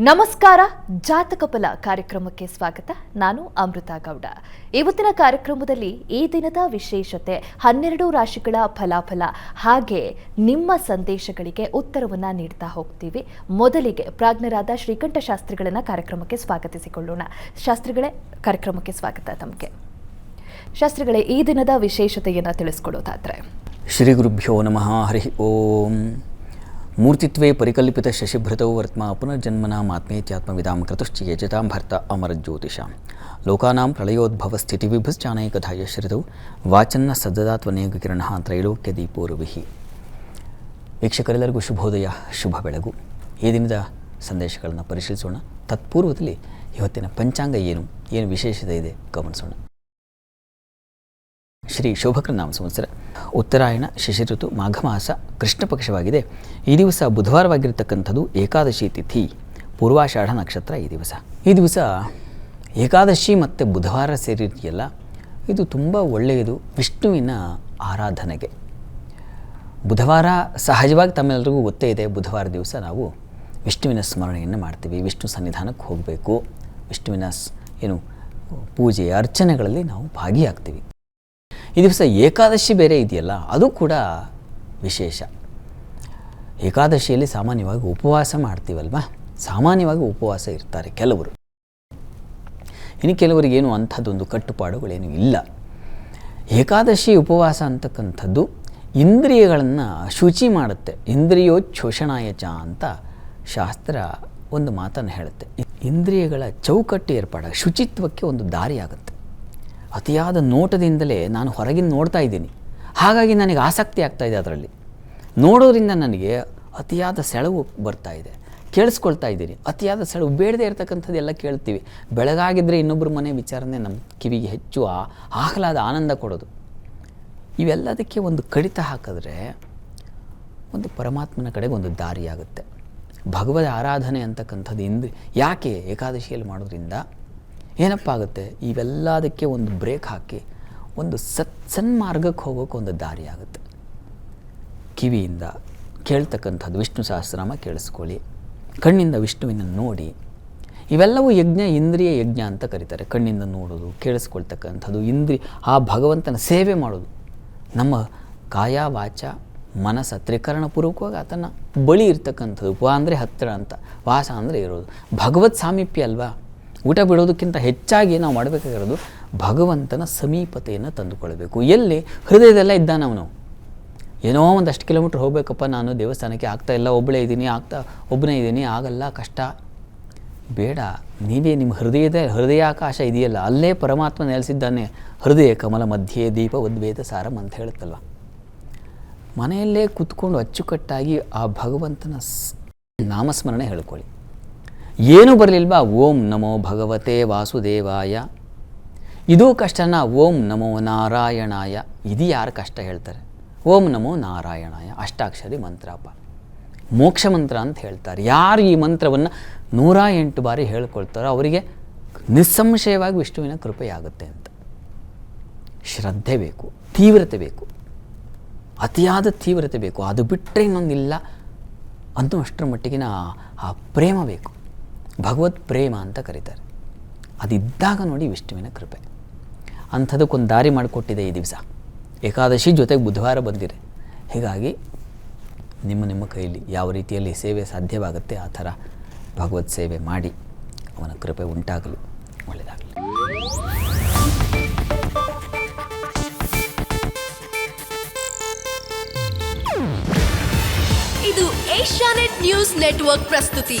ನಮಸ್ಕಾರ, ಜಾತಕ ಫಲ ಕಾರ್ಯಕ್ರಮಕ್ಕೆ ಸ್ವಾಗತ. ನಾನು ಅಮೃತ ಗೌಡ. ಇವತ್ತಿನ ಕಾರ್ಯಕ್ರಮದಲ್ಲಿ ಈ ದಿನದ ವಿಶೇಷತೆ, ಹನ್ನೆರಡು ರಾಶಿಗಳ ಫಲಾಫಲ, ಹಾಗೆ ನಿಮ್ಮ ಸಂದೇಶಗಳಿಗೆ ಉತ್ತರವನ್ನ ನೀಡ್ತಾ ಹೋಗ್ತೀವಿ. ಮೊದಲಿಗೆ ಪ್ರಾಜ್ಞರಾದ ಶ್ರೀಕಂಠ ಶಾಸ್ತ್ರಿಗಳನ್ನ ಕಾರ್ಯಕ್ರಮಕ್ಕೆ ಸ್ವಾಗತಿಸಿಕೊಳ್ಳೋಣ. ಶಾಸ್ತ್ರಿಗಳೇ, ಕಾರ್ಯಕ್ರಮಕ್ಕೆ ಸ್ವಾಗತ ತಮಗೆ. ಶಾಸ್ತ್ರಿಗಳೇ, ಈ ದಿನದ ವಿಶೇಷತೆಯನ್ನು ತಿಳಿಸ್ಕೊಡೋದಾದ್ರೆ ಶ್ರೀ ಗುರುಭ್ಯೋ ನಮಃ, ಹರಿ ಓಂ. ಮೂರ್ತಿತ್ವೇ ಪರಿಕಲ್ಪಿತ ಶಶಿಭೃತೌ ವರ್ತ್ಮ ಪುನರ್ಜನ್ಮನ ಆತ್ಮೇತ್ಯಾತ್ಮವಿದಾಂ ಕೃತಶ್ಚ ಯಜತಾಂ ಭರ್ತ ಅಮರಜ್ಯೋತಿಷಾಂ. ಲೋಕಾನಾಂ ಪ್ರಳಯೋದ್ಭವ ಸ್ಥಿತಿ ವಿಭಶ್ಚಾನೈಕಧಾಯ ಶ್ರಿತೌ ವಾಚನ್ನ ಸದ್ದದಾತ್ವನೇಕ ಕಿರಣ ತ್ರೈಲೋಕ್ಯ ದೀಪೋರುವಿಹಿ ವೀಕ್ಷಕರೆಲ್ಲರಿಗೂ ಶುಭೋದಯ, ಶುಭ ಬೆಳಗು. ಈ ದಿನದ ಸಂದೇಶಗಳನ್ನು ಪರಿಶೀಲಿಸೋಣ. ತತ್ಪೂರ್ವದಲ್ಲಿ ಇವತ್ತಿನ ಪಂಚಾಂಗ ಏನು? ಏನು ವಿಶೇಷತೆ ಇದೆ? ಗಮನಿಸೋಣ. ಶ್ರೀ ಶೋಭಕರ ನಾಮ ಸಂವತ್ಸರ. ಉತ್ತರಾಯಣ, ಶಶಿಋತು, ಮಾಘಮಾಸ ಮಾಘ ಮಾಸ ಕೃಷ್ಣ ಪಕ್ಷವಾಗಿದೆ ಈ ದಿವಸ ಬುಧವಾರವಾಗಿರ್ತಕ್ಕಂಥದ್ದು ಏಕಾದಶಿ ತಿಥಿ. ಪೂರ್ವಾಷಾಢ ನಕ್ಷತ್ರ ಈ ದಿವಸ. ಈ ದಿವಸ ಏಕಾದಶಿ ಮತ್ತು ಬುಧವಾರ ಸೇರಿದೆಯಲ್ಲ ಇದು ತುಂಬ ಒಳ್ಳೆಯದು ವಿಷ್ಣುವಿನ ಆರಾಧನೆಗೆ. ಬುಧವಾರ ಸಹಜವಾಗಿ ತಮ್ಮೆಲ್ಲರಿಗೂ ಗೊತ್ತೇ ಇದೆ, ಬುಧವಾರ ದಿವಸ ನಾವು ವಿಷ್ಣುವಿನ ಸ್ಮರಣೆಯನ್ನು ಮಾಡ್ತೀವಿ, ವಿಷ್ಣು ಸನ್ನಿಧಾನಕ್ಕೆ ಹೋಗಬೇಕು. ವಿಷ್ಣುವಿನ ಏನು ಪೂಜೆ ಅರ್ಚನೆಗಳಲ್ಲಿ ನಾವು ಭಾಗಿಯಾಗ್ತೀವಿ. ಈ ದಿವಸ ಏಕಾದಶಿ ಬೇರೆ ಇದೆಯಲ್ಲ, ಅದು ಕೂಡ ವಿಶೇಷ. ಏಕಾದಶಿಯಲ್ಲಿ ಸಾಮಾನ್ಯವಾಗಿ ಉಪವಾಸ ಮಾಡ್ತೀವಲ್ವ? ಸಾಮಾನ್ಯವಾಗಿ ಉಪವಾಸ ಇರ್ತಾರೆ ಕೆಲವರು. ಇನ್ನು ಕೆಲವರಿಗೇನು ಅಂಥದ್ದೊಂದು ಕಟ್ಟುಪಾಡುಗಳೇನು ಇಲ್ಲ. ಏಕಾದಶಿ ಉಪವಾಸ ಅಂತಕ್ಕಂಥದ್ದು ಇಂದ್ರಿಯಗಳನ್ನು ಶುಚಿ ಮಾಡುತ್ತೆ. ಇಂದ್ರಿಯೋಚ್ಛೋಷಣಾಯಚ ಅಂತ ಶಾಸ್ತ್ರ ಒಂದು ಮಾತನ್ನು ಹೇಳುತ್ತೆ. ಇಂದ್ರಿಯಗಳ ಚೌಕಟ್ಟು ಏರ್ಪಾಡ ಶುಚಿತ್ವಕ್ಕೆ ಒಂದು ದಾರಿಯಾಗುತ್ತೆ. ಅತಿಯಾದ ನೋಟದಿಂದಲೇ ನಾನು ಹೊರಗಿನ ನೋಡ್ತಾ ಇದ್ದೀನಿ. ಹಾಗಾಗಿ ನನಗೆ ಆಸಕ್ತಿ ಆಗ್ತಾ ಇದೆ ಅದರಲ್ಲಿ. ನೋಡೋದ್ರಿಂದ ನನಗೆ ಅತಿಯಾದ ಸೆಳವು ಬರ್ತಾ ಇದೆ. ಕೇಳಿಸ್ಕೊಳ್ತಾ ಇದ್ದೀನಿ. ಅತಿಯಾದ ಸೆಳವು ಬೇಡದೇ ಇರತಕ್ಕಂಥದ್ದು ಎಲ್ಲ ಕೇಳ್ತೀವಿ. ಬೆಳಗಾಗಿದ್ದರೆ ಇನ್ನೊಬ್ಬರ ಮನೆ ವಿಚಾರನೆ ನಮ್ಮ ಕಿವಿಗೆ ಹೆಚ್ಚು ಆಹ್ಲಾದ ಆನಂದ ಕೊಡೋದು. ಇವೆಲ್ಲದಕ್ಕೆ ಒಂದು ಕಡಿತ ಹಾಕಿದ್ರೆ ಒಂದು ಪರಮಾತ್ಮನ ಕಡೆಗೆ ಒಂದು ದಾರಿಯಾಗುತ್ತೆ. ಭಗವದ ಆರಾಧನೆ ಅಂತಕ್ಕಂಥದ್ದು ಇಂದ್ರಿ ಯಾಕೆ ಏಕಾದಶಿಯಲ್ಲಿ ಮಾಡೋದ್ರಿಂದ ಏನಪ್ಪ ಆಗುತ್ತೆ ಇವೆಲ್ಲದಕ್ಕೆ ಒಂದು ಬ್ರೇಕ್ ಹಾಕಿ, ಒಂದು ಸತ್, ಸನ್ಮಾರ್ಗಕ್ಕೆ ಹೋಗೋಕೆ ಒಂದು ದಾರಿ ಆಗುತ್ತೆ. ಕಿವಿಯಿಂದ ಕೇಳ್ತಕ್ಕಂಥದ್ದು ವಿಷ್ಣು ಸಹಸ್ರನಾಮ ಕೇಳಿಸ್ಕೊಳ್ಳಿ. ಕಣ್ಣಿಂದ ವಿಷ್ಣುವಿನ ನೋಡಿ. ಇವೆಲ್ಲವೂ ಯಜ್ಞ, ಇಂದ್ರಿಯ ಯಜ್ಞ ಅಂತ ಕರೀತಾರೆ. ಕಣ್ಣಿಂದ ನೋಡೋದು, ಕೇಳಿಸ್ಕೊಳ್ತಕ್ಕಂಥದ್ದು, ಇಂದ್ರಿ, ಆ ಭಗವಂತನ ಸೇವೆ ಮಾಡೋದು. ನಮ್ಮ ಕಾಯ ವಾಚ ಮನಸ್ಸ ತ್ರಿಕರಣಪೂರ್ವಕವಾಗಿ ಆತನ ಬಳಿ ಇರ್ತಕ್ಕಂಥದ್ದು. ಪ ಅಂದರೆ ಹತ್ತಿರ ಅಂತ, ವಾಸ ಅಂದರೆ ಇರೋದು. ಭಗವತ್ ಸಾಮೀಪ್ಯ ಅಲ್ವಾ? ಊಟ ಬಿಡೋದಕ್ಕಿಂತ ಹೆಚ್ಚಾಗಿ ನಾವು ಮಾಡಬೇಕಾಗಿರೋದು ಭಗವಂತನ ಸಮೀಪತೆಯನ್ನು ತಂದುಕೊಳ್ಬೇಕು ಎಲ್ಲಿ? ಹೃದಯದಲ್ಲೇ ಇದ್ದಾನೆ ಅವನು. ಏನೋ ಒಂದಷ್ಟು ಕಿಲೋಮೀಟ್ರ್ ಹೋಗಬೇಕಪ್ಪ, ನಾನು ದೇವಸ್ಥಾನಕ್ಕೆ ಆಗ್ತಾ ಇಲ್ಲ, ಒಬ್ಬಳೇ ಇದ್ದೀನಿ, ಆಗ್ತಾ, ಒಬ್ಬನೇ ಇದ್ದೀನಿ, ಆಗಲ್ಲ, ಕಷ್ಟ. ಬೇಡ, ನೀವೇ ನಿಮ್ಮ ಹೃದಯದ, ಹೃದಯಾಕಾಶ ಇದೆಯಲ್ಲ, ಅಲ್ಲೇ ಪರಮಾತ್ಮ ನೆಲೆಸಿದ್ದಾನೆ. ಹೃದಯ ಕಮಲ ಮಧ್ಯೆ ದೀಪ ಉದ್ವೇದ ಸಾರಂ ಅಂತ ಹೇಳುತ್ತಲ್ವ ಮನೆಯಲ್ಲೇ ಕೂತ್ಕೊಂಡು ಅಚ್ಚುಕಟ್ಟಾಗಿ ಆ ಭಗವಂತನ ನಾಮಸ್ಮರಣೆ ಹೇಳ್ಕೊಳ್ಳಿ. ಏನೂ ಬರಲಿಲ್ವಾ? ಓಂ ನಮೋ ಭಗವತೆ ವಾಸುದೇವಾಯ. ಇದೂ ಕಷ್ಟನ? ಓಂ ನಮೋ ನಾರಾಯಣಾಯ. ಇದು ಯಾರು ಕಷ್ಟ ಹೇಳ್ತಾರೆ? ಓಂ ನಮೋ ನಾರಾಯಣಾಯ. ಅಷ್ಟಾಕ್ಷರಿ ಮಂತ್ರಪ್ಪ ಮೋಕ್ಷ ಮಂತ್ರ ಅಂತ ಹೇಳ್ತಾರೆ. ಯಾರು ಈ ಮಂತ್ರವನ್ನು ನೂರ ಎಂಟು ಬಾರಿ ಹೇಳ್ಕೊಳ್ತಾರೋ ಅವರಿಗೆ ನಿಸ್ಸಂಶಯವಾಗಿ ವಿಷ್ಣುವಿನ ಕೃಪೆಯಾಗುತ್ತೆ ಅಂತ. ಶ್ರದ್ಧೆ ಬೇಕು, ತೀವ್ರತೆ ಬೇಕು. ಅತಿಯಾದ ತೀವ್ರತೆ ಬೇಕು. ಅದು ಬಿಟ್ಟರೆ ಇನ್ನೊಂದಿಲ್ಲ ಅಂತೂ ಅಷ್ಟರ ಮಟ್ಟಿಗಿನ ಆ- ಪ್ರೇಮ ಬೇಕು. ಭಗವತ್ ಪ್ರೇಮ ಅಂತ ಕರೀತಾರೆ. ಅದಿದ್ದಾಗ ನೋಡಿ ವಿಷ್ಣುವಿನ ಕೃಪೆ. ಅಂಥದಕ್ಕೊಂದು ದಾರಿ ಮಾಡಿಕೊಟ್ಟಿದೆ ಈ ದಿವಸ. ಏಕಾದಶಿ ಜೊತೆಗೆ ಬುಧವಾರ ಬಂದಿದೆ. ಹೀಗಾಗಿ ನಿಮ್ಮ ನಿಮ್ಮ ಕೈಯಲ್ಲಿ ಯಾವ ರೀತಿಯಲ್ಲಿ ಸೇವೆ ಸಾಧ್ಯವಾಗುತ್ತೆ ಆ ಥರ ಭಗವತ್ ಸೇವೆ ಮಾಡಿ. ಅವನ ಕೃಪೆ ಉಂಟಾಗಲು ಒಳ್ಳೆಯದಾಗಲಿ. ಇದು ಏಷ್ಯಾನೆಟ್ ನ್ಯೂಸ್ ನೆಟ್ವರ್ಕ್ ಪ್ರಸ್ತುತಿ.